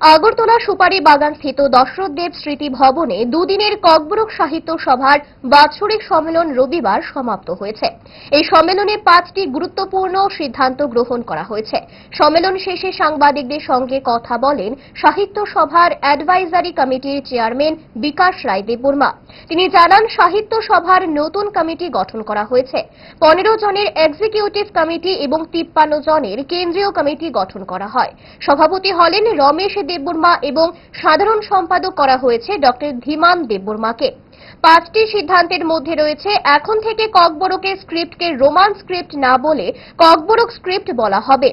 আগরতলা সুপারি বাগান স্থিত দশরথদেব স্মৃতি ভবনে দুদিনের ককবরক সাহিত্য সভার বাৎসরিক সম্মেলন রবিবার সমাপ্ত হয়েছে। এই সম্মেলনে পাঁচটি গুরুত্বপূর্ণ সিদ্ধান্ত গ্রহণ করা হয়েছে। সম্মেলন শেষে সাংবাদিকদের সঙ্গে কথা বলেন সাহিত্য সভার অ্যাডভাইজারি কমিটির চেয়ারম্যান বিকাশ রায় দেববর্মা তিনি জানান, সাহিত্য সভার নতুন কমিটি গঠন করা হয়েছে। পনেরো জনের এক্সিকিউটিভ কমিটি এবং তিপ্পান্ন জনের কেন্দ্রীয় কমিটি গঠন করা হয়। সভাপতি হলেন রমেশ দেববর্মা এবং সাধারণ সম্পাদক করা হয়েছে ডক্টর ধীমান দেববর্মাকে। পাঁচটি সিদ্ধান্তের মধ্যে রয়েছে, এখন থেকে ককবরকের স্ক্রিপ্টকে রোমান স্ক্রিপ্ট না বলে ককবরক স্ক্রিপ্ট বলা হবে।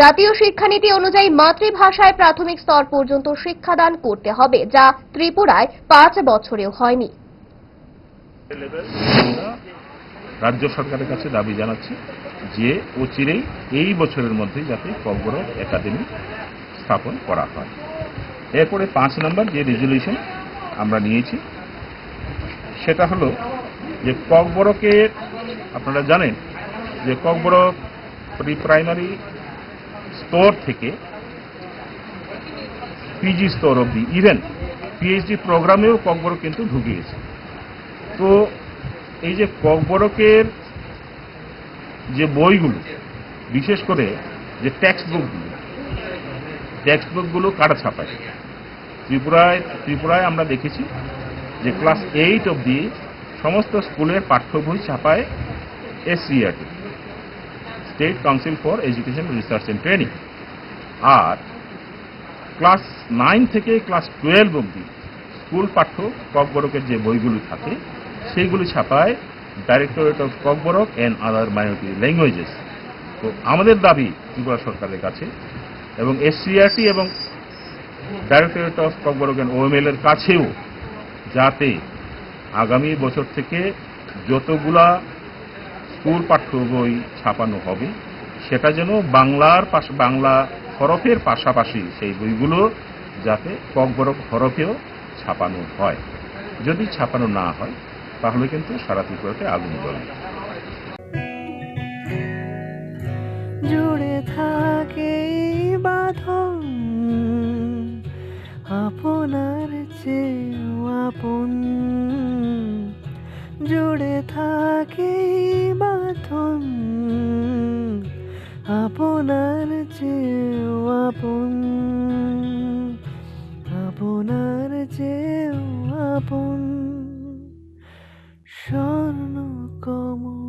জাতীয় শিক্ষানীতি অনুযায়ী মাতৃভাষায় প্রাথমিক স্তর পর্যন্ত শিক্ষাদান করতে হবে, যা ত্রিপুরায় পাঁচ বছরেও হয়নি। রাজ্য সরকারের কাছে দাবি জানাচ্ছি যে অচিরেই এই বছরের মধ্যে যাতে ককবরক একাডেমি স্থাপন করা হয়। এরপরে পাঁচ নম্বর যে রেজলিউশন আমরা নিয়েছি, সেটা হলো যে ককবরকের আপনারা জানেন যে ককবরক প্রি প্রাইমারি স্তর থেকে পিজি স্তর অবধি ইভেন পিএইচডি প্রোগ্রামেও ককবরক কিন্তু ঢুকিয়েছে। তো এই যে ককবরকের যে বইগুলো, বিশেষ করে যে টেক্সট বুকগুলো টেক্সট বুকগুলো কাটা ছাপায়। ত্রিপুরায় ত্রিপুরায় আমরা দেখেছি যে ক্লাস এইট অবধি সমস্ত স্কুলের পাঠ্য বই ছাপায় SCERT state council for education research and training. R class nine থেকে ক্লাস টুয়েলভ অবধি স্কুল পাঠ্য ককবরকের যে বইগুলো থাকে সেইগুলি ছাপায় directorate of Kokborok and other minority languages. তো আমাদের দাবি ত্রিপুরা সরকারের কাছে এবং এসসিআরটি এবং directorate of Kokborok and OML এর কাছেও যাতে আগামী বছর থেকে যতগুলা স্কুল পাঠ্য বই ছাপানো হবে, সেটা যেন বাংলার পাশ, বাংলা হরফের পাশাপাশি সেই বইগুলো যাতে ককবরক হরফেও ছাপানো হয়। যদি ছাপানো না হয়, তাহলে কিন্তু সারা ত্রিপুরাতে আগুন জ্বলবে আপনার আপন। জুড়ে থাকে বাঁধন আপনার চেয়েও আপন। আপনার চেয়েও আপন। স্বর্ণ কমল।